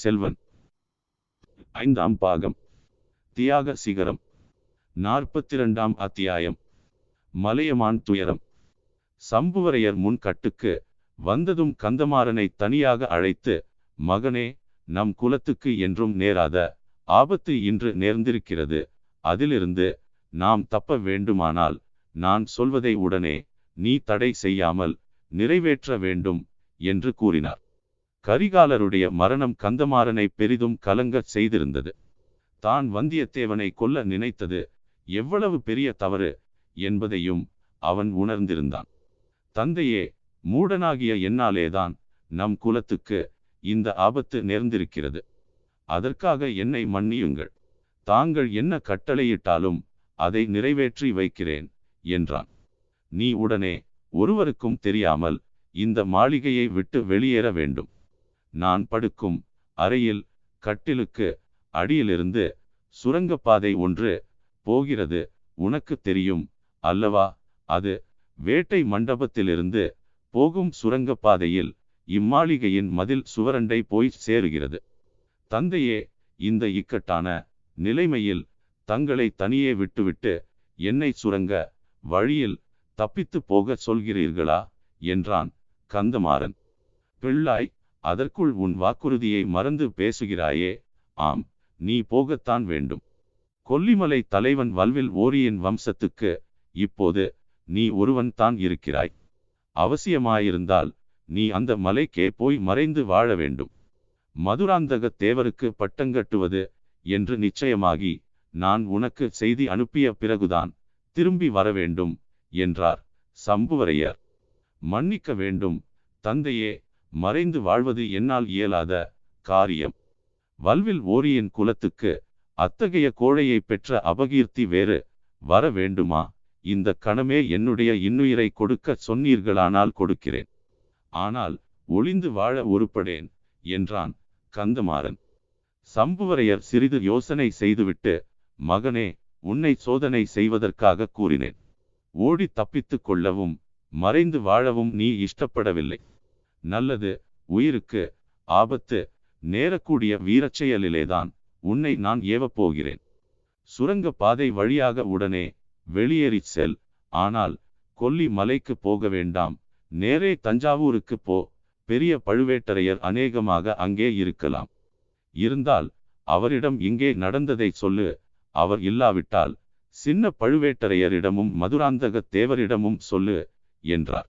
செல்வன். ஐந்தாம் பாகம். தியாக சிகரம். நாற்பத்தி இரண்டாம் அத்தியாயம். மலையமான் துயரம். சம்புவரையர் முன் கட்டுக்கு வந்ததும் கந்தமாறனை தனியாக அழைத்து மகனே நம் குலத்துக்கு என்றும் நேராத ஆபத்து இன்று நேர்ந்திருக்கிறது. அதிலிருந்து நாம் தப்ப வேண்டுமானால் நான் சொல்வதை உடனே நீ தடை செய்யாமல் நிறைவேற்ற வேண்டும் என்று கூறினார். கரிகாலருடைய மரணம் கந்தமாறனை பெரிதும் கலங்கச் செய்திருந்தது. தான் வந்தியத்தேவனை கொல்ல நினைத்தது எவ்வளவு பெரிய தவறு என்பதையும் அவன் உணர்ந்திருந்தான். தந்தையே மூடனாகிய என்னாலேதான் நம் குலத்துக்கு இந்த ஆபத்து நேர்ந்திருக்கிறது. அதற்காக என்னை மன்னியுங்கள். தாங்கள் என்ன கட்டளையிட்டாலும் அதை நிறைவேற்றி வைக்கிறேன் என்றான். நீ உடனே ஒருவருக்கும் தெரியாமல் இந்த மாளிகையை விட்டு வெளியேற வேண்டும். நான் படுக்கும் அறையில் கட்டிலுக்கு அடியிலிருந்து சுரங்கப்பாதை ஒன்று போகிறது. உனக்கு தெரியும் அல்லவா? அது வேட்டை மண்டபத்திலிருந்து போகும் சுரங்கப்பாதையில் இம்மாளிகையின் மதில் சுவரண்டை போய் சேருகிறது. தந்தையே இந்த இக்கட்டான நிலைமையில் தங்களை தனியே விட்டுவிட்டு என்னை சுரங்க வழியில் தப்பித்து போக சொல்கிறீர்களா? என்றான் கந்தமாறன். பிள்ளாய் அதற்குள் உன் வாக்குறுதியை மறந்து பேசுகிறாயே. ஆம் நீ போகத்தான் வேண்டும். கொல்லிமலை தலைவன் வல்வில் ஓரியின் வம்சத்துக்கு இப்போது நீ ஒருவன் தான் இருக்கிறாய். அவசியமாயிருந்தால் நீ அந்த மலைக்கே போய் மறைந்து வாழ வேண்டும். மதுராந்தக தேவருக்கு பட்டங்கட்டுவது என்று நிச்சயமாகி நான் உனக்கு செய்தி அனுப்பிய பிறகுதான் திரும்பி வர வேண்டும் என்றார் சம்புவரையர். மன்னிக்க வேண்டும் தந்தையே மறைந்து வாழ்வது என்னால் இயலாத காரியம். வல்வில் ஓரியின் குலத்துக்கு அத்தகைய கோழையை பெற்ற அபகீர்த்தி வேறு வர வேண்டுமா? இந்த கணமே என்னுடைய இன்னுயிரை கொடுக்க சொன்னீர்களானால் கொடுக்கிறேன். ஆனால் ஒளிந்து வாழ ஒருப்படேன் என்றான் கந்தமாறன். சம்புவரையர் சிறிது யோசனை செய்துவிட்டு மகனே உன்னை சோதனை செய்வதற்காக கூறினேன். ஓடி தப்பித்துக் கொள்ளவும் மறைந்து வாழவும் நீ இஷ்டப்படவில்லை. நல்லது உயிருக்கு ஆபத்து நேரக்கூடிய வீரச்செயலிலேதான் உன்னை நான் ஏவப் போகிறேன். சுரங்க பாதை வழியாக உடனே வெளியேறிச் செல். ஆனால் கொல்லி மலைக்கு போக வேண்டாம். நேரே தஞ்சாவூருக்கு போ. பெரிய பழுவேட்டரையர் அநேகமாக அங்கே இருக்கலாம். இருந்தால் அவரிடம் இங்கே நடந்ததை சொல்லு. அவர் இல்லாவிட்டால் சின்ன பழுவேட்டரையரிடமும் மதுராந்தக தேவரிடமும் சொல்லு என்றார்.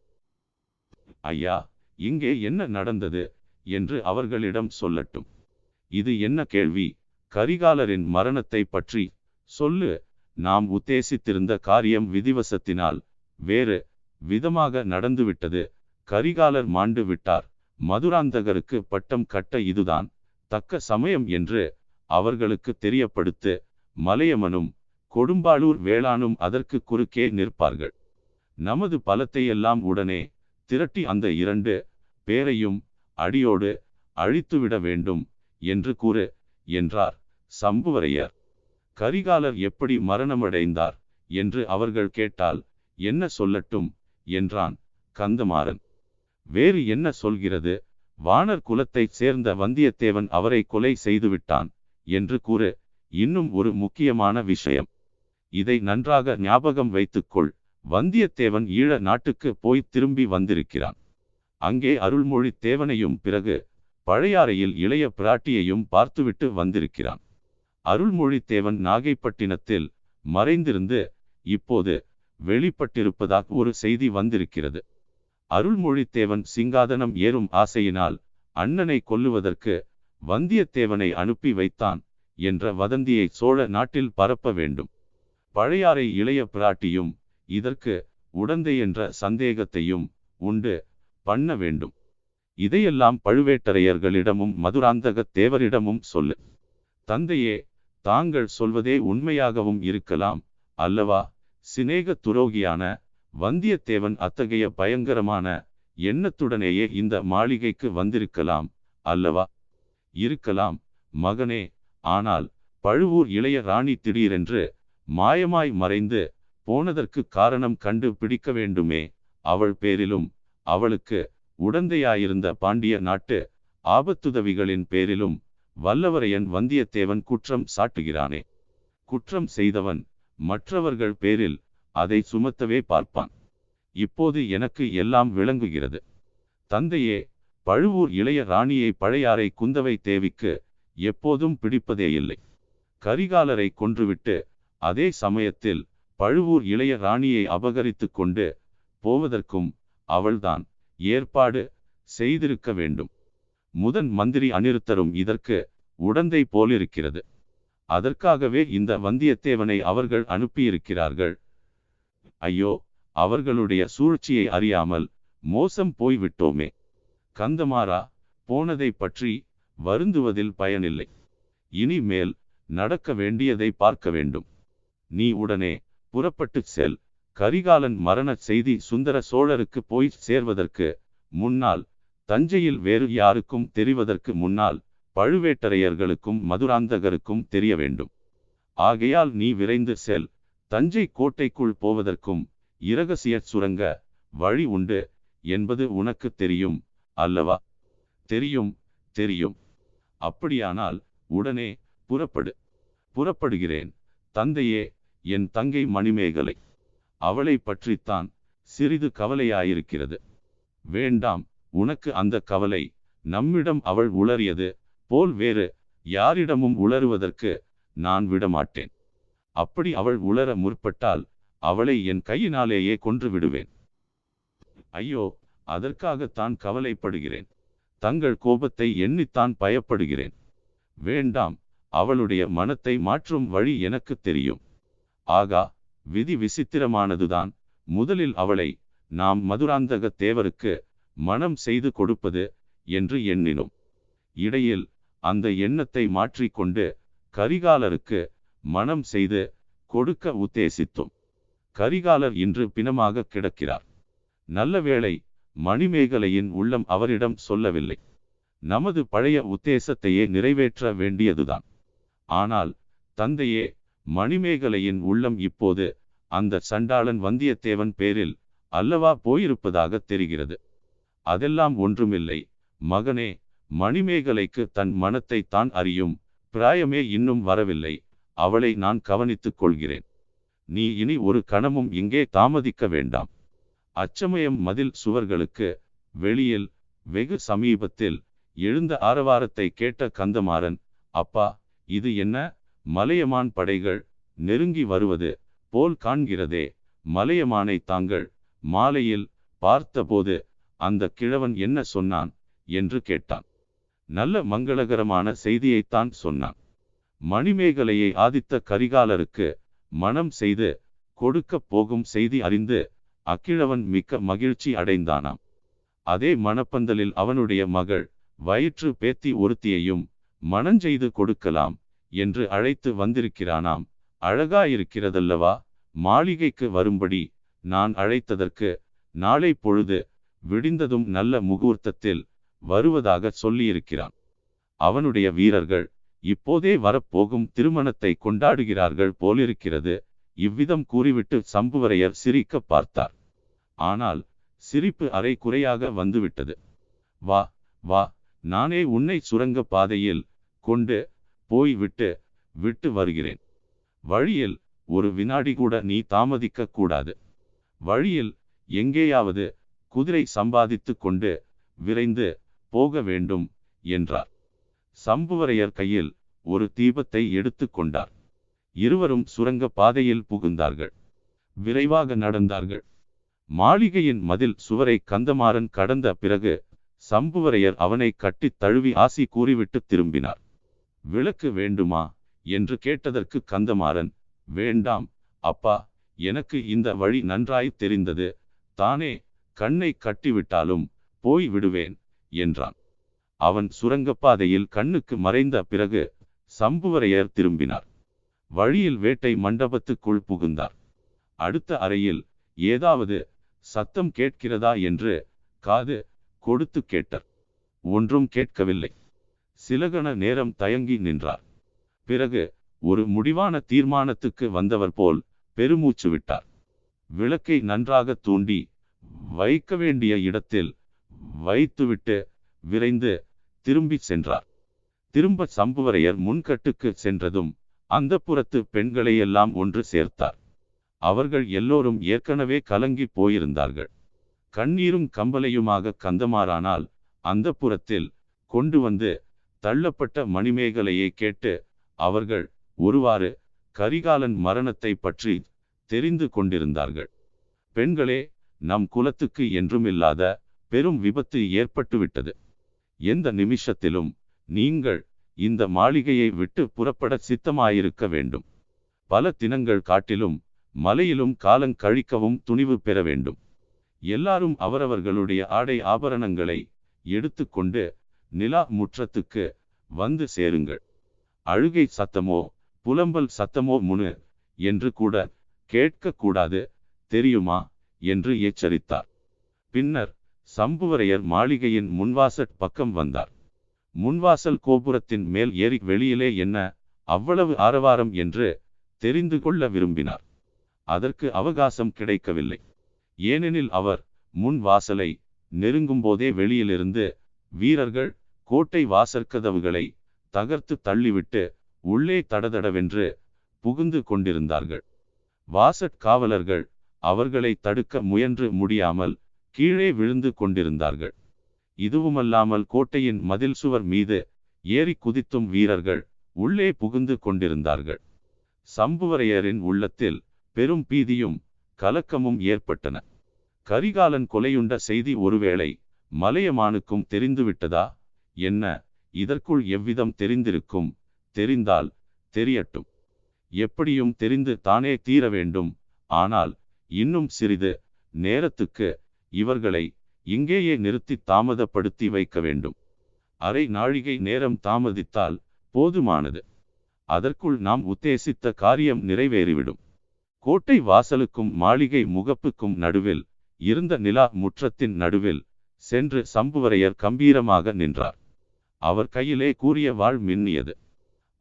ஐயா இங்கே என்ன நடந்தது என்று அவர்களிடம் சொல்லட்டும். இது என்ன கேள்வி? கரிகாலரின் மரணத்தை பற்றி சொல்லு. நாம் உத்தேசித்திருந்த காரியம் விதிவசத்தினால் வேறு விதமாக நடந்துவிட்டது. கரிகாலர் மாண்டு விட்டார். மதுராந்தகருக்கு பட்டம் கட்ட இதுதான் தக்க சமயம் என்று அவர்களுக்கு தெரியப்படுத்து மலையமனும் கொடும்பாளூர் வேளானும் அதற்கு குறுக்கே நிற்பார்கள். நமது பலத்தையெல்லாம் உடனே திரட்டி அந்த இரண்டு பேரையும் அடியோடு அழித்துவிட வேண்டும் என்று கூறு என்றார் சம்புவரையர். கரிகாலர் எப்படி மரணமடைந்தார் என்று அவர்கள் கேட்டால் என்ன சொல்லட்டும் என்றான் கந்தமாறன். வேறு என்ன சொல்கிறது? வானர் குலத்தைச் சேர்ந்த வந்தியத்தேவன் அவரை கொலை செய்துவிட்டான் என்று கூறு இன்னும் ஒரு முக்கியமான விஷயம். இதை நன்றாக ஞாபகம் வைத்துக்கொள். வந்தியத்தேவன் ஈழ நாட்டுக்கு போய் திரும்பி வந்திருக்கிறான். அங்கே அருள்மொழி தேவனையும் பிறகு பழையாறையில் இளைய பிராட்டியையும் பார்த்துவிட்டு வந்திருக்கிறான். அருள்மொழி தேவன் நாகைப்பட்டினத்தில் மறைந்திருந்து இப்போது வெளிப்பட்டிருப்பதாக ஒரு செய்தி வந்திருக்கிறது. அருள்மொழி தேவன் சிங்காதனம் ஏறும் ஆசையினால் அண்ணனை கொல்லுவதற்கு வந்தியத்தேவனை அனுப்பி வைத்தான் என்ற வதந்தியை சோழ நாட்டில் பரப்ப வேண்டும். பழையாறை இளைய பிராட்டியும் இதற்கு உடந்தை என்ற சந்தேகத்தையும் உண்டு. பண்ண வேண்டும். இதையெல்லாம் பழுவேட்டரையர்களிடமும் மதுராந்தக தேவரிடமும் சொல்லு. தந்தையே தாங்கள் சொல்வதே உண்மையாகவும் இருக்கலாம் அல்லவா? சிநேக துரோகியான வந்தியத்தேவன் அத்தகைய பயங்கரமான எண்ணத்துடனேயே இந்த மாளிகைக்கு வந்திருக்கலாம் அல்லவா? இருக்கலாம் மகனே ஆனால் பழுவூர் இளைய ராணி திடீரென்று மாயமாய் மறைந்து போனதற்கு காரணம் கண்டு பிடிக்க வேண்டுமே அவள் பேரிலும். அவளுக்கு உடந்தையாயிருந்த பாண்டிய நாட்டு ஆபத்துதவிகளின் பேரிலும் வல்லவரையன் வந்தியத்தேவன் குற்றம் சாட்டுகிறானே. குற்றம் செய்தவன் மற்றவர்கள் பேரில் அதை சுமத்தவே பார்ப்பான். இப்போது எனக்கு எல்லாம் விளங்குகிறது. தந்தையே பழுவூர் இளைய ராணியை பழையாறை குந்தவை தேவிக்கு எப்போதும் பிடிப்பதே இல்லை. கரிகாலரை கொன்றுவிட்டு அதே சமயத்தில் பழுவூர் இளைய ராணியை அபகரித்து கொண்டு போவதற்கும் அவள்தான். ஏற்பாடு செய்திருக்க வேண்டும். முதன் மந்திரி அநிருத்தரும் இதற்கு உடந்தை போலிருக்கிறது. அதற்காகவே இந்த வந்தியத்தேவனை அவர்கள் அனுப்பியிருக்கிறார்கள். ஐயோ அவர்களுடைய சூழ்ச்சியை அறியாமல் மோசம் போய்விட்டோமே. கந்தமாரா போனதை பற்றி வருந்துவதில் பயனில்லை. இனிமேல் நடக்க வேண்டியதை பார்க்க வேண்டும். நீ உடனே புறப்பட்டுச் செல். கரிகாலன் மரண செய்தி சுந்தர சோழருக்கு போய் சேர்வதற்கு முன்னால் தஞ்சையில் வேறு யாருக்கும் தெரிவதற்கு முன்னால் பழுவேட்டரையர்களுக்கும் மதுராந்தகருக்கும் தெரிய வேண்டும். ஆகையால் நீ விரைந்து செல். தஞ்சை கோட்டைக்குள் போவதற்கும் இரகசிய சுரங்க வழி உண்டு என்பது உனக்கு தெரியும் அல்லவா? தெரியும் தெரியும். அப்படியானால் உடனே புறப்படு. புறப்படுகிறேன். தந்தையே என் தங்கை மணிமேகலை. அவளை பற்றித்தான் சிறிது கவலையாயிருக்கிறது. வேண்டாம் உனக்கு அந்த கவலை. நம்மிடம் அவள் உளறியது போல் வேறு யாரிடமும் உளறுவதற்கு நான் விடமாட்டேன். அப்படி அவள் உளர முற்பட்டால் அவளை என் கையினாலேயே கொன்று விடுவேன். ஐயோ அதற்காகத்தான் கவலைப்படுகிறேன். தங்கள் கோபத்தை எண்ணித்தான் பயப்படுகிறேன். வேண்டாம் அவளுடைய மனத்தை மாற்றும் வழி எனக்கு தெரியும். ஆகா விதி விசித்திரமானதுதான். முதலில் அவளை நாம் மதுராந்தக தேவருக்கு மனம் செய்து கொடுப்பது என்று எண்ணினோம். இடையில் அந்த எண்ணத்தை மாற்றிக்கொண்டு கரிகாலருக்கு மனம் செய்து கொடுக்க உத்தேசித்தோம். கரிகாலர் இன்று பிணமாக கிடக்கிறார். நல்ல வேளை மணிமேகலையின் உள்ளம் அவரிடம் சொல்லவில்லை. நமது பழைய உத்தேசத்தையே நிறைவேற்ற வேண்டியதுதான். ஆனால் தந்தையே மணிமேகலையின் உள்ளம் இப்போது அந்த சண்டாளன் வந்தியத்தேவன் பேரில் அல்லவா போயிருப்பதாக தெரிகிறது. அதெல்லாம் ஒன்றுமில்லை. மகனே மணிமேகலைக்கு தன் மனத்தை தான் அறியும். பிராயமே இன்னும் வரவில்லை. அவளை நான் கவனித்துக் கொள்கிறேன். நீ இனி ஒரு கணமும் இங்கே தாமதிக்க வேண்டாம். அச்சமயம் மதில் சுவர்களுக்கு வெளியில் வெகு சமீபத்தில் எழுந்த ஆரவாரத்தை கேட்ட கந்தமாறன் அப்பா இது என்ன? மலையமான் படைகள் நெருங்கி வருவது போல் காண்கிறதே. மலையமானை தாங்கள் மாலையில் பார்த்தபோது அந்த கிழவன் என்ன சொன்னான் என்று கேட்டான். நல்ல மங்களகரமான செய்தியைத்தான் சொன்னான். மணிமேகலையை ஆதித்த கரிகாலருக்கு மனம் செய்து கொடுக்கப் போகும் செய்தி அறிந்து அக்கிழவன் மிக்க மகிழ்ச்சி அடைந்தானாம். அதே மணப்பந்தலில் அவனுடைய மகள் வயிற்று பேத்தி ஒருத்தியையும் மனஞ்செய்து கொடுக்கலாம் என்று அழைத்து வந்திருக்கிறானாம். அழகாயிருக்கிறதல்லவா? மாளிகைக்கு வரும்படி நான் அழைத்ததற்கு நாளை பொழுது விடிந்ததும் நல்ல முகூர்த்தத்தில் வருவதாக சொல்லியிருக்கிறான். அவனுடைய வீரர்கள் இப்போதே வரப்போகும் திருமணத்தை கொண்டாடுகிறார்கள் போலிருக்கிறது. இவ்விதம் கூறிவிட்டு சம்புவரையர் சிரிக்க பார்த்தார். ஆனால் சிரிப்பு அரை குறையாக வந்துவிட்டது. வா வா நானே உன்னை சுரங்க பாதையில் கொண்டு போய் விட்டு விட்டு வருகிறேன். வழியில் ஒரு வினாடி கூட நீ தாமதிக்க கூடாது. வழியில் எங்கேயாவது குதிரை சம்பாதித்து கொண்டு விரைந்து போக வேண்டும் என்றார். சம்புவரையர் கையில் ஒரு தீபத்தை எடுத்து கொண்டார். இருவரும் சுரங்க பாதையில் புகுந்தார்கள். விரைவாக நடந்தார்கள். மாளிகையின் மதில் சுவரை கந்தமாறன் கடந்த பிறகு சம்புவரையர் அவனை கட்டித் தழுவி ஆசி கூறிவிட்டு திரும்பினார். விளக்கு வேண்டுமா? என்று கேட்டதற்கு கந்தமாறன் வேண்டாம் அப்பா எனக்கு இந்த வழி நன்றாய் தெரிந்தது. தானே கண்ணை கட்டிவிட்டாலும் போய் விடுவேன் என்றான். அவன் சுரங்கப்பாதையில் கண்ணுக்கு மறைந்த பிறகு சம்புவரையர் திரும்பினார். வழியில் வேட்டை மண்டபத்துக்குள் புகுந்தார். அடுத்த அறையில் ஏதாவது சத்தம் கேட்கிறதா என்று காது கொடுத்து கேட்டார். ஒன்றும் கேட்கவில்லை. சிலகண நேரம் தயங்கி நின்றார். பிறகு ஒரு முடிவான தீர்மானத்துக்கு வந்தவர் போல் பெருமூச்சு விட்டார். விளக்கை நன்றாக தூண்டி வைக்க வேண்டிய இடத்தில் வைத்துவிட்டு விரைந்து திரும்பி சென்றார். திரும்ப சம்புவரையர் முன்கட்டுக்கு சென்றதும் அந்த புறத்து பெண்களையெல்லாம் ஒன்று சேர்த்தார். அவர்கள் எல்லோரும் ஏற்கனவே கலங்கி போயிருந்தார்கள். கண்ணீரும் கம்பலையுமாக கந்தமாறானால் அந்த புறத்தில் கொண்டு வந்து தள்ளப்பட்ட மணிமேகலையை கேட்டு அவர்கள் ஒருவாறு கரிகாலன் மரணத்தை பற்றி தெரிந்து கொண்டிருந்தார்கள். பெண்களே நம் குலத்துக்கு என்றுமில்லாத பெரும் விபத்து ஏற்பட்டுவிட்டது. எந்த நிமிஷத்திலும் நீங்கள் இந்த மாளிகையை விட்டு புறப்பட சித்தமாயிருக்க வேண்டும். பல தினங்கள் காட்டிலும் மலையிலும் காலங் கழிக்கவும் துணிவு பெற வேண்டும். எல்லாரும் அவரவர்களுடைய ஆடை ஆபரணங்களை எடுத்துக்கொண்டு நிலா முற்றத்துக்கு வந்து சேருங்கள். அழுகை சத்தமோ புலம்பல் சத்தமோ முனு என்று கூட கேட்கக்கூடாது தெரியுமா? என்று எச்சரித்தார். பின்னர் சம்புவரையர் மாளிகையின் முன்வாசற் பக்கம் வந்தார். முன்வாசல் கோபுரத்தின் மேல் ஏறி வெளியிலே என்ன அவ்வளவு ஆரவாரம் என்று தெரிந்து கொள்ள விரும்பினார். அதற்கு அவகாசம் கிடைக்கவில்லை. ஏனெனில் அவர் முன் வாசலை நெருங்கும்போதே வெளியிலிருந்து வீரர்கள் கோட்டை வாசற்கதவுகளை தகர்த்து தள்ளிவிட்டு உள்ளே தடதடவென்று புகுந்து கொண்டிருந்தார்கள். வாசட் காவலர்கள் அவர்களை தடுக்க முயன்று முடியாமல் கீழே விழுந்து கொண்டிருந்தார்கள். இதுவுமல்லாமல் கோட்டையின் மதில் சுவர் மீது ஏறி குதித்தும் வீரர்கள் உள்ளே புகுந்து கொண்டிருந்தார்கள். சம்புவரையரின் உள்ளத்தில் பெரும் பீதியும் கலக்கமும் ஏற்பட்டன. கரிகாலன் கொலையுண்ட செய்தி ஒருவேளை மலையமானுக்கும் தெரிந்துவிட்டதா? என்ன? இதற்குள் எவ்விதம் தெரிந்திருக்கும்? தெரிந்தால் தெரியட்டும். எப்படியும் தெரிந்து தானே தீர வேண்டும். ஆனால் இன்னும் சிறிது நேரத்துக்கு இவர்களை இங்கேயே நிறுத்தி தாமதப்படுத்தி வைக்க வேண்டும். அரை நாழிகை நேரம் தாமதித்தால் போதுமானது. அதற்குள் நாம் உத்தேசித்த காரியம் நிறைவேறிவிடும். கோட்டை வாசலுக்கும் மாளிகை முகப்புக்கும் நடுவில் இருந்த நிலா முற்றத்தின் நடுவில் சென்று சம்புவரையர் கம்பீரமாக நின்றார். அவர் கையிலே கூறிய வாழ் மின்னியது.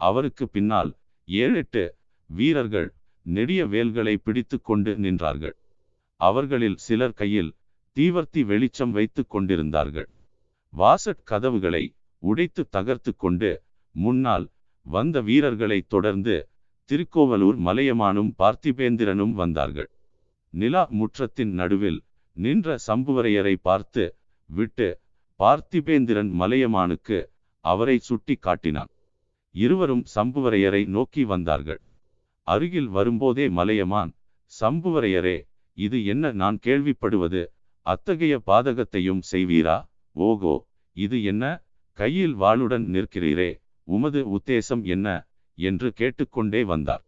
அவருக்கு பின்னால் ஏழெட்டு வீரர்கள் நெடிய வேல்களை பிடித்து கொண்டு நின்றார்கள். அவர்களில் சிலர் கையில் தீவர்த்தி வெளிச்சம் வைத்து கொண்டிருந்தார்கள். வாசட் கதவுகளை உடைத்து தகர்த்து கொண்டு முன்னால் வந்த வீரர்களை தொடர்ந்து திருக்கோவலூர் மலையமானும் பார்த்திபேந்திரனும் வந்தார்கள். நிலா முற்றத்தின் நடுவில் நின்ற சம்புவரையரை பார்த்து விட்டு பார்த்திபேந்திரன் மலையமானுக்கு அவரை சுட்டி காட்டினான். இருவரும் சம்புவரையரை நோக்கி வந்தார்கள். அருகில் வரும்போதே மலையமான் சம்புவரையரே இது என்ன நான் கேள்விப்படுவது? அத்தகைய பாதகத்தையும் செய்வீரா? ஓகோ இது என்ன? கையில் வாளுடன் நிற்கிறீரே உமது உத்தேசம் என்ன? என்று கேட்டுக்கொண்டே வந்தார்.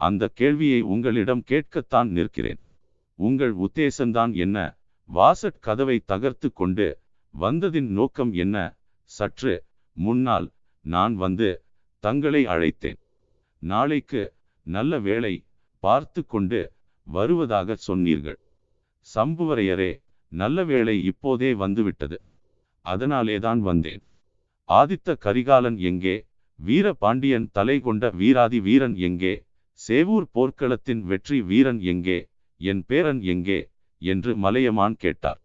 அந்த கேள்வியை உங்களிடம் கேட்கத்தான் நிற்கிறேன். உங்கள் உத்தேசம்தான் என்ன? வாசட் கதவை தகர்த்து கொண்டு வந்ததின் நோக்கம் என்ன? சற்று முன்னால் நான் வந்து தங்களை அழைத்தேன். நாளைக்கு நல்ல வேளை பார்த்து கொண்டு வருவதாக சொன்னீர்கள். சம்புவரையரே நல்ல வேளை இப்போதே வந்துவிட்டது. அதனாலேதான் வந்தேன். ஆதித்த கரிகாலன் எங்கே? வீர பாண்டியன் தலை கொண்ட வீராதி வீரன் எங்கே? சேவூர் போர்க்களத்தின் வெற்றி வீரன் எங்கே? என் பேரன் எங்கே? என்று மலையமான் கேட்டார்.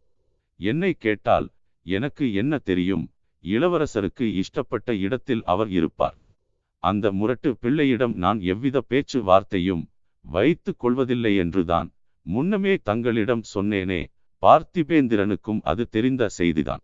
என்னை கேட்டால் எனக்கு என்ன தெரியும்? இளவரசருக்கு இஷ்டப்பட்ட இடத்தில் அவர் இருப்பார். அந்த முரட்டு பிள்ளையிடம் நான் எவ்வித பேச்சு வார்த்தையும் வைத்து கொள்வதில்லை என்றுதான் முன்னமே தங்களிடம் சொன்னேனே பார்த்திபேந்திரனுக்கும் அது தெரிந்த செய்திதான்.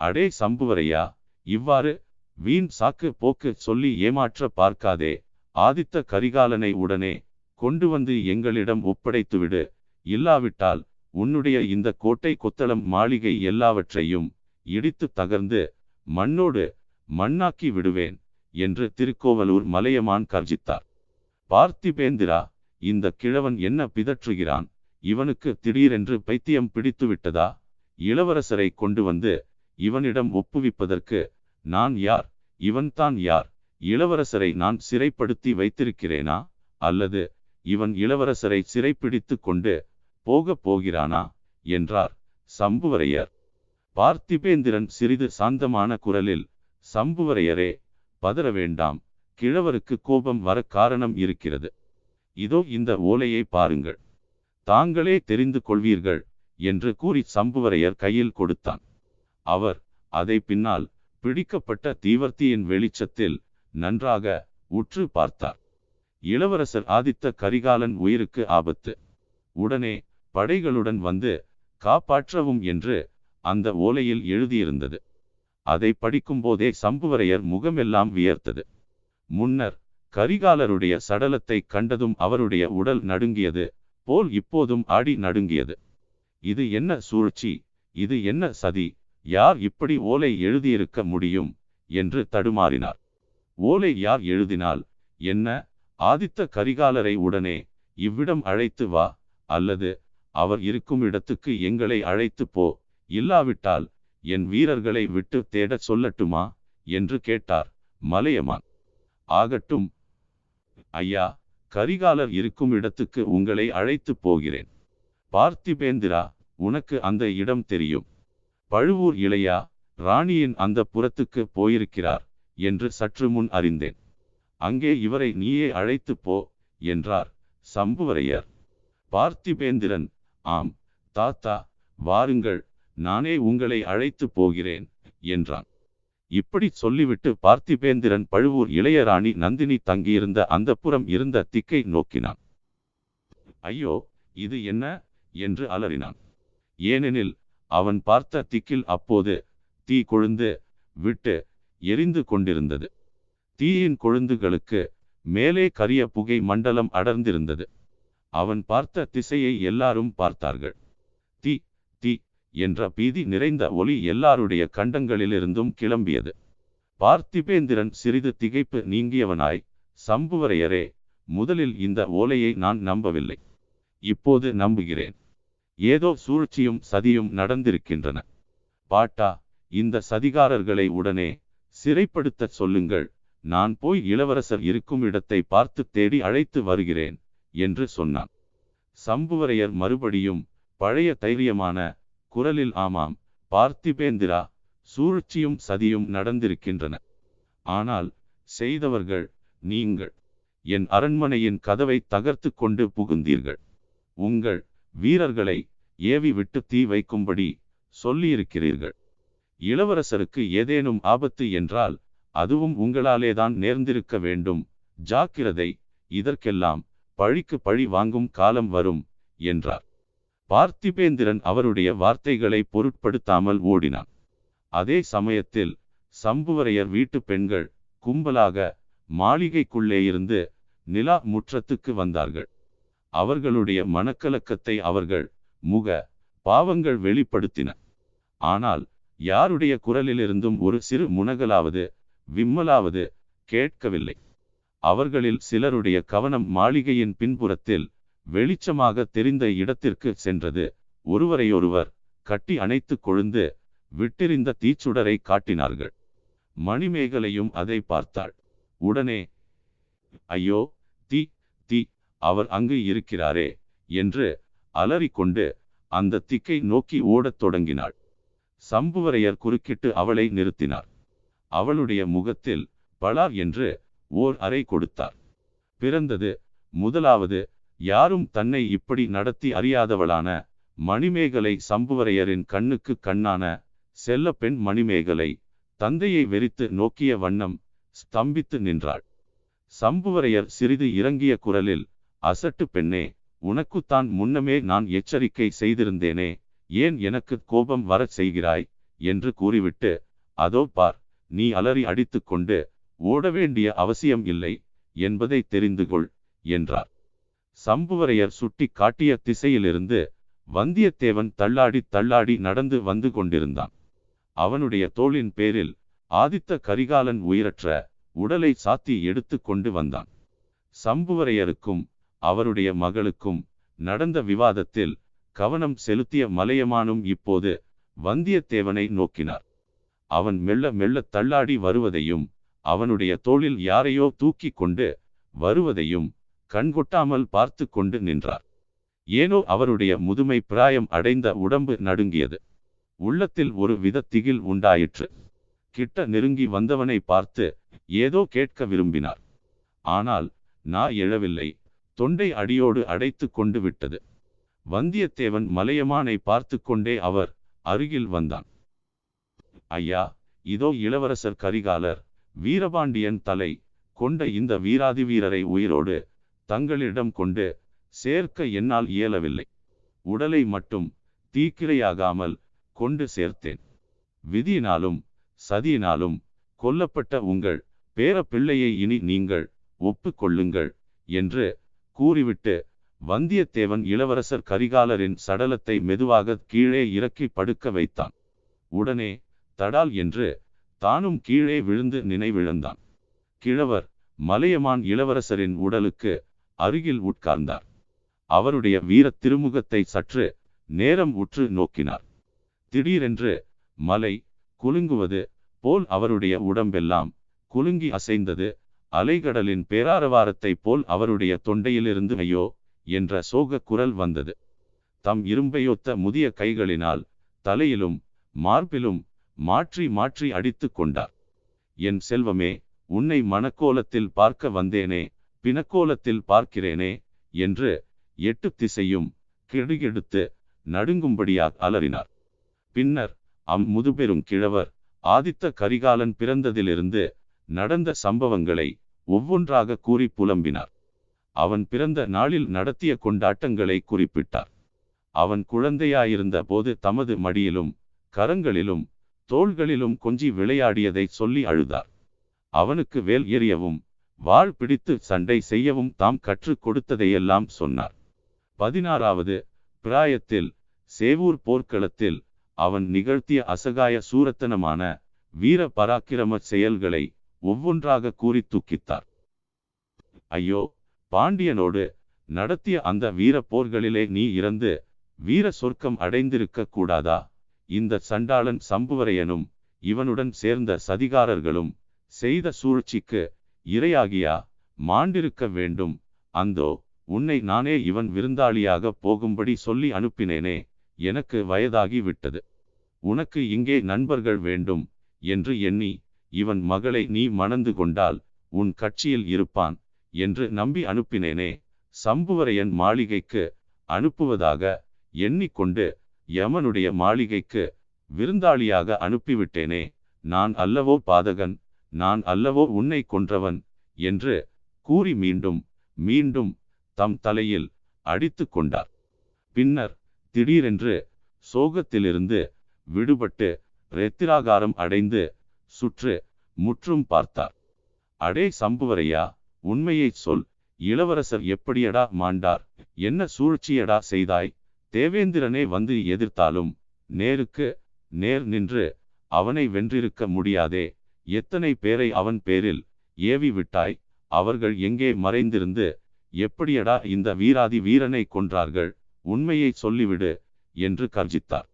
அடே சம்புவரையா இவ்வாறு வீண் சாக்கு போக்கு சொல்லி ஏமாற்ற பார்க்காதே ஆதித்த கரிகாலனை உடனே கொண்டு வந்து எங்களிடம் ஒப்படைத்துவிடு இல்லாவிட்டால் உன்னுடைய இந்த கோட்டை கொத்தளம் மாளிகை எல்லாவற்றையும் இடித்து தகர்ந்து மண்ணோடு மண்ணாக்கி விடுவேன் என்று திருக்கோவலூர் மலையமான் கர்ஜித்தார். பார்த்திபேந்திரா இந்த கிழவன் என்ன பிதற்றுகிறான்? இவனுக்கு திடீரென்று பைத்தியம் பிடித்து விட்டதா இளவரசரை கொண்டு வந்து இவனிடம் ஒப்புவிப்பதற்கு நான் யார்? இவன்தான் யார்? இளவரசரை நான் சிறைப்படுத்தி வைத்திருக்கிறேனா? அல்லது இவன் இளவரசரை சிறைப்பிடித்து கொண்டு போகப் போகிறானா? என்றார் சம்புவரையர். பார்த்திபேந்திரன் சிறிது சாந்தமான குரலில் சம்புவரையரே பதற வேண்டாம் கிழவருக்கு கோபம் வர காரணம் இருக்கிறது. இதோ இந்த ஓலையை பாருங்கள். தாங்களே தெரிந்து கொள்வீர்கள் என்று கூறி சம்புவரையர் கையில் கொடுத்தான். அவர் அதை பின்னால் பிடிக்கப்பட்ட தீவர்த்தியின் வெளிச்சத்தில் நன்றாக உற்று பார்த்தார். இளவரசர் ஆதித்த கரிகாலன் உயிருக்கு ஆபத்து. உடனே படைகளுடன் வந்து காப்பாற்றவும் என்று அந்த ஓலையில் எழுதியிருந்தது. அதை படிக்கும்போதே சம்புவரையர் முகமெல்லாம் வியர்த்தது. முன்னர் கரிகாலருடைய சடலத்தை கண்டதும் அவருடைய உடல் நடுங்கியது போல் இப்போதும் ஆடி நடுங்கியது. இது என்ன சூழ்ச்சி? இது என்ன சதி? யார் இப்படி ஓலை எழுதியிருக்க முடியும்? என்று தடுமாறினார். ஓலை யார் எழுதினால்? என்ன? ஆதித்த கரிகாலரை உடனே இவ்விடம் அழைத்து வா அல்லது அவர் இருக்கும் இடத்துக்கு எங்களை அழைத்து போ இல்லாவிட்டால் என் வீரர்களை விட்டு தேடச் சொல்லட்டுமா? என்று கேட்டார் மலையமான். ஆகட்டும் ஐயா கரிகாலர் இருக்கும் இடத்துக்கு உங்களை அழைத்து போகிறேன். பார்த்திபேந்திரா உனக்கு அந்த இடம் தெரியும். பழுவூர் இளையா ராணியின் அந்த புறத்துக்கு போயிருக்கிறார் என்று சற்று முன் அறிந்தேன். அங்கே இவரை நீயே அழைத்து போ என்றார் சம்புவரையர். பார்த்திபேந்திரன் ஆம் தாத்தா வாருங்கள் நானே உங்களை அழைத்து போகிறேன் என்றான். இப்படி சொல்லிவிட்டு பார்த்திபேந்திரன் பழுவூர் இளையராணி நந்தினி தங்கியிருந்த அந்த புறம் இருந்த திக்கை நோக்கினான். ஐயோ இது என்ன? என்று அலறினான். ஏனெனில் அவன் பார்த்த திக்கில் அப்போது தீ கொழுந்து விட்டு எரிந்து கொண்டிருந்தது. தீயின் கொழுந்துகளுக்கு மேலே கரிய புகை மண்டலம் அடர்ந்திருந்தது. அவன் பார்த்த திசையை எல்லாரும் பார்த்தார்கள். தி தி என்ற பீதி நிறைந்த ஒளி எல்லாருடைய கண்டங்களிலிருந்தும் கிளம்பியது. பார்த்திபேந்திரன் சிறிது திகைப்பு நீங்கியவனாய் சம்புவரையரே முதலில் இந்த ஓலையை நான் நம்பவில்லை. இப்போது நம்புகிறேன். ஏதோ சூழ்ச்சியும் சதியும் நடந்திருக்கின்றன. பாட்டா இந்த சதிகாரர்களை உடனே சிறைப்படுத்தச் சொல்லுங்கள். நான் போய் இளவரசர் இருக்கும் இடத்தை பார்த்து தேடி அழைத்து வருகிறேன். என்று சொன்னான். சம்புவரையர் மறுபடியும் பழைய தைரியமான குரலில் ஆமாம் பார்த்திபேந்திரா சூழ்ச்சியும் சதியும் நடந்திருக்கின்றன. ஆனால் செய்தவர்கள் நீங்கள். என் அரண்மனையின் கதவை தகர்த்து கொண்டு புகுந்தீர்கள். உங்கள் வீரர்களை ஏவி விட்டு தீ வைக்கும்படி சொல்லியிருக்கிறீர்கள். இளவரசருக்கு ஏதேனும் ஆபத்து என்றால் அதுவும் உங்களாலேதான் நேர்ந்திருக்க வேண்டும். ஜாக்கிரதை இதற்கெல்லாம் பழிக்கு பழி வாங்கும் காலம் வரும் என்றார். பார்த்திபேந்திரன் அவருடைய வார்த்தைகளை பொருட்படுத்தாமல் ஓடினான். அதே சமயத்தில் சம்புவரையர் வீட்டு பெண்கள் கும்பலாக மாளிகைக்குள்ளே இருந்து நிலா முற்றத்துக்கு வந்தார்கள். அவர்களுடைய மனக்கலக்கத்தை அவர்கள் முக பாவங்கள் வெளிப்படுத்தின. ஆனால் யாருடைய குரலிலிருந்தும் ஒரு சிறு முனகலாவது விம்மலாவது கேட்கவில்லை. அவர்களில் சிலருடைய கவனம் மாளிகையின் பின்புறத்தில் வெளிச்சமாக தெரிந்த இடத்திற்கு சென்றது. ஒருவரையொருவர் கட்டி அணைத்து கொழுந்து விட்டிருந்த தீச்சுடரை காட்டினார்கள். மணிமேகலையும் அதை பார்த்தாள். உடனே ஐயோ தீ தீ அவர் அங்கு இருக்கிறாரே என்று அலறிக்கொண்டு அந்த திக்கை நோக்கி ஓடத் தொடங்கினாள். சம்புவரையர் குறுக்கிட்டு அவளை நிறுத்தினார். அவளுடைய முகத்தில் பலார் என்று ஓர் அறை கொடுத்தார். பிறந்தது முதலாவது யாரும் தன்னை இப்படி நடத்தி அறியாதவளான மணிமேகலை சம்புவரையரின் கண்ணுக்கு கண்ணான செல்ல பெண் மணிமேகலை தந்தையை வெறித்து நோக்கிய வண்ணம் ஸ்தம்பித்து நின்றாள். சம்புவரையர் சிறிது இறங்கிய குரலில் அசட்டு பெண்ணே உனக்குத்தான் முன்னமே நான் எச்சரிக்கை செய்திருந்தேனே ஏன் எனக்கு கோபம் வரச் செய்கிறாய்? என்று கூறிவிட்டு அதோ பார் நீ அலறி அடித்துக்கொண்டு ஓட வேண்டிய அவசியம் இல்லை என்பதை தெரிந்து கொள் என்றார். சம்புவரையர் சுட்டி காட்டிய திசையிலிருந்து வந்தியத்தேவன் தள்ளாடி தள்ளாடி நடந்து வந்து கொண்டிருந்தான். அவனுடைய தோளின் பேரில் ஆதித்த கரிகாலன் உயிரற்ற உடலை சாத்தி எடுத்து கொண்டு வந்தான். சம்புவரையருக்கும் அவருடைய மகளுக்கும் நடந்த விவாதத்தில் கவனம் செலுத்திய மலையமானும் இப்போது வந்தியத்தேவனை நோக்கினார். அவன் மெல்ல மெல்ல தள்ளாடி வருவதையும் அவனுடைய தோளில் யாரையோ தூக்கி கொண்டு வருவதையும் கண்கொட்டாமல் பார்த்து கொண்டு நின்றார். ஏனோ அவருடைய முதுமை பிராயம் அடைந்த உடம்பு நடுங்கியது. உள்ளத்தில் ஒரு வித திகில் உண்டாயிற்று. கிட்ட நெருங்கி வந்தவனை பார்த்து ஏதோ கேட்க விரும்பினார். ஆனால் நா எழவில்லை. தொண்டை அடியோடு அடைத்து கொண்டு விட்டது. வந்தியத்தேவன் மலையமானை பார்த்து கொண்டே அவர் அருகில் வந்தான். ஐயா இதோ இளவரசர் கரிகாலர். வீரபாண்டியன் தலை கொண்ட இந்த வீராதி வீரரை உயிரோடு தங்களிடம் கொண்டு சேர்க்க என்னால் இயலவில்லை. உடலை மட்டும் தீக்கிரையாகாமல் கொண்டு சேர்த்தேன். விதியினாலும் சதியினாலும் கொல்லப்பட்ட உங்கள் பேர பிள்ளையை இனி நீங்கள் ஒப்புக்கொள்ளுங்கள் என்று கூறிவிட்டு வந்தியத்தேவன் இளவரசர் கரிகாலரின் சடலத்தை மெதுவாக கீழே இறக்கி படுக்க வைத்தான். உடனே தடால் என்று தானும் கீழே விழுந்து நினைவிழந்தான். கிழவர் மலையமான் இளவரசரின் உடலுக்கு அருகில் உட்கார்ந்தார். அவருடைய வீரத் திருமுகத்தை சற்று நேரம் உற்று நோக்கினார். திடீரென்று மலை குலுங்குவது போல் அவருடைய உடம்பெல்லாம் குலுங்கி அசைந்தது. அலைகடலின் பேராரவாரத்தைப் போல் அவருடைய தொண்டையிலிருந்து ஐயோ என்ற சோக குரல் வந்தது. தம் இரும்பையொத்த முதிய கைகளினால் தலையிலும் மார்பிலும் மாற்றி மாற்றி அடித்து கொண்டார். என் செல்வமே உன்னை மணக்கோலத்தில் பார்க்க வந்தேனே பிணக்கோலத்தில் பார்க்கிறேனே என்று எட்டு திசையும் கிடுகிடுத்து நடுங்கும்படியாக அலறினார். பின்னர் அம் முதுபெரும் கிழவர் ஆதித்த கரிகாலன் பிறந்ததிலிருந்து நடந்த சம்பவங்களை ஒவ்வொன்றாக கூறி புலம்பினார். அவன் பிறந்த நாளில் நடத்திய கொண்டாட்டங்களை குறிப்பிட்டார். அவன் குழந்தையாயிருந்த போது தமது மடியிலும் கரங்களிலும் தோள்களிலும் கொஞ்சி விளையாடியதை சொல்லி அழுதார். அவனுக்கு வேல் எறியவும் வாழ் பிடித்து சண்டை செய்யவும் தாம் கற்றுக் கொடுத்ததையெல்லாம் சொன்னார். பதினாறாவது பிராயத்தில் சேவூர் போர்க்களத்தில் அவன் நிகழ்த்திய அசகாய சூரத்தனமான வீர பராக்கிரம செயல்களை ஒவ்வொன்றாக கூறி தூக்கித்தார். ஐயோ பாண்டியனோடு நடத்திய அந்த வீர போர்களிலே நீ இறந்து வீர சொர்க்கம் அடைந்திருக்க கூடாதா? இந்த சண்டாளன் சம்புவரையனும் இவனுடன் சேர்ந்த சதிகாரர்களும் செய்த சூழ்ச்சிக்கு இரையாகியா? மாண்டிருக்க வேண்டும். அந்தோ உன்னை நானே இவன் விருந்தாளியாக போகும்படி சொல்லி அனுப்பினேனே எனக்கு வயதாகி விட்டது. உனக்கு இங்கே நண்பர்கள் வேண்டும் என்று எண்ணி இவன் மகளை நீ மணந்து கொண்டால் உன் கட்சியில் இருப்பான் என்று நம்பி அனுப்பினேனே சம்புவரையன் மாளிகைக்கு அனுப்புவதாக எண்ணிக்கொண்டு யமனுடைய மாளிகைக்கு விருந்தாளியாக அனுப்பிவிட்டேனே. நான் அல்லவோ பாதகன் நான் அல்லவோ உன்னை கொன்றவன் என்று கூறி மீண்டும் மீண்டும் தம் தலையில் அடித்து கொண்டார். பின்னர் திடீரென்று சோகத்திலிருந்து விடுபட்டு ரெத்திராகாரம் அடைந்து சுற்று முற்றும் பார்த்தார். அடே சம்புவரையா உண்மையை சொல் இளவரசர் எப்படியடா மாண்டார் என்ன சூழ்ச்சியடா செய்தாய்? தேவேந்திரனே வந்து எதிர்த்தாலும் நேருக்கு நேர் நின்று அவனை வென்றிருக்க முடியாதே. எத்தனை பேரை அவன் பேரில் ஏவி விட்டாய்? அவர்கள் எங்கே மறைந்திருந்து எப்படியடா இந்த வீராதி வீரனை கொன்றார்கள்? உண்மையை சொல்லிவிடு என்று கர்ஜித்தார்.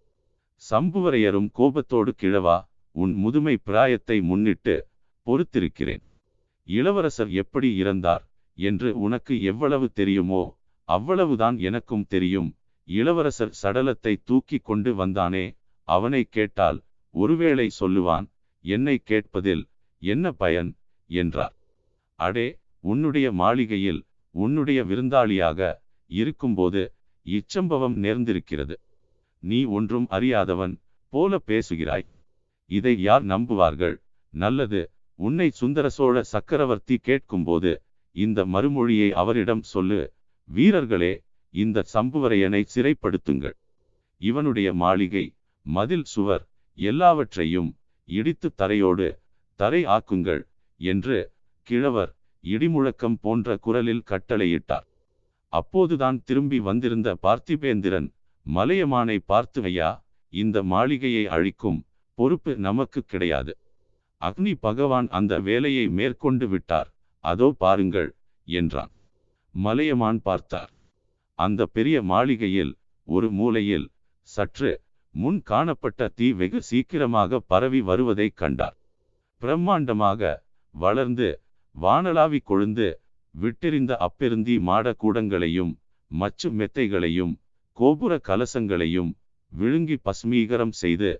சம்புவரையரும் கோபத்தோடு கிழவா உன் முதுமை பிராயத்தை முன்னிட்டு பொறுத்திருக்கிறேன். இளவரசர் எப்படி இறந்தார்? என்று உனக்கு எவ்வளவு தெரியுமோ அவ்வளவுதான் எனக்கும் தெரியும். இளவரசர் சடலத்தை தூக்கி கொண்டு வந்தானே? அவனை கேட்டால் ஒருவேளை சொல்லுவான் என்னை கேட்பதில் என்ன பயன்? என்றார். அடே உன்னுடைய மாளிகையில் உன்னுடைய விருந்தாளியாக இருக்கும்போது இச்சம்பவம் நேர்ந்திருக்கிறது. நீ ஒன்றும் அறியாதவன் போல பேசுகிறாய். இதை யார் நம்புவார்கள்? நல்லது உன்னை சுந்தர சோழ சக்கரவர்த்தி கேட்கும்போது இந்த மறுமொழியை அவரிடம் சொல்லு. வீரர்களே இந்த சம்புவரையனை சிறைப்படுத்துங்கள். இவனுடைய மாளிகை மதில் சுவர் எல்லாவற்றையும் இடித்து தரையோடு தரை ஆக்குங்கள் என்று கிழவர் இடிமுழக்கம் போன்ற குரலில் கட்டளையிட்டார். அப்போதுதான் திரும்பி வந்திருந்த பார்த்திபேந்திரன் மலையமானை பார்த்து ஐயா இந்த மாளிகையை அழிக்கும் பொறுப்பு நமக்கு கிடையாது. அக்னி பகவான் அந்த வேலையை மேற்கொண்டு விட்டார் அதோ பாருங்கள் என்றான். மலையமான் பார்த்தார். அந்த பெரிய மாளிகையில் ஒரு மூலையில் சற்று முன் காணப்பட்ட தீ வெகு சீக்கிரமாக பரவி வருவதை கண்டார். பிரம்மாண்டமாக வளர்ந்து வானலாவி கொழுந்து விட்டெறிந்த அப்பெருந்தி மாடக்கூடங்களையும் மச்சு மெத்தைகளையும் கோபுர கலசங்களையும் விழுங்கி பஸ்மீகரம் செய்து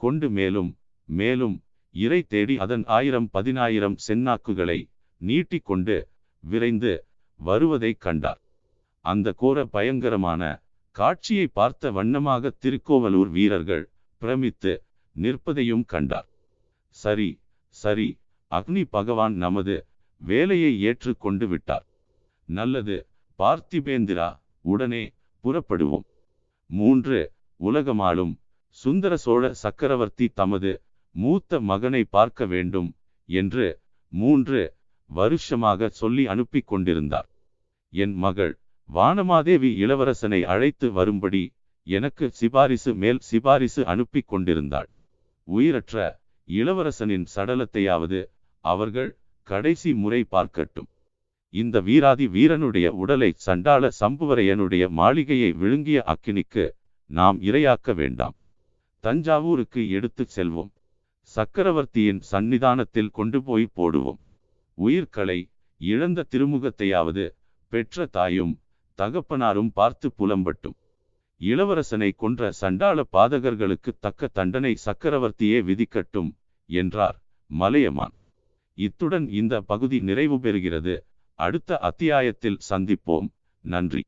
கொண்டு மேலும் மேலும் இறை தேடி அதன் ஆயிரம் பதினாயிரம் சென்னாக்குகளை நீட்டிக்கொண்டு விரைந்து வருவதைக் கண்டார். அந்த கோர பயங்கரமான காட்சியை பார்த்த வண்ணமாக திருக்கோவலூர் வீரர்கள் பிரமித்து நிற்பதையும் கண்டார். சரி சரி அக்னி பகவான் நமது வேலையை ஏற்று கொண்டு விட்டார். நல்லது பார்த்திபேந்திரா உடனே புறப்படுவோம். மூன்று உலகமாளும் சுந்தர சோழ சக்கரவர்த்தி தமது மூத்த மகனை பார்க்க வேண்டும் என்று மூன்று வருஷமாக சொல்லி அனுப்பி கொண்டிருந்தார். என் மகள் வானமாதேவி இளவரசனை அழைத்து வரும்படி எனக்கு சிபாரிசு மேல் சிபாரிசு அனுப்பி கொண்டிருந்தாள். உயிரற்ற இளவரசனின் சடலத்தையாவது அவர்கள் கடைசி முறை பார்க்கட்டும். இந்த வீராதி வீரனுடைய உடலை சண்டாள சம்புவரையனுடைய மாளிகையை விழுங்கிய அக்கினிக்கு நாம் இரையாக்க வேண்டாம். தஞ்சாவூருக்கு எடுத்துச் செல்வோம். சக்கரவர்த்தியின் சந்நிதானத்தில் கொண்டு போய் போடுவோம். உயிர்களை இழந்த திருமுகத்தையாவது பெற்ற தாயும் தகப்பனாரும் பார்த்து புலம்பட்டும். இளவரசனை கொன்ற சண்டாள பாதகர்களுக்கு தக்க தண்டனை சக்கரவர்த்தியே விதிக்கட்டும் என்றார் மலையமான். இத்துடன் இந்த பகுதி நிறைவு பெறுகிறது. அடுத்த அத்தியாயத்தில் சந்திப்போம். நன்றி.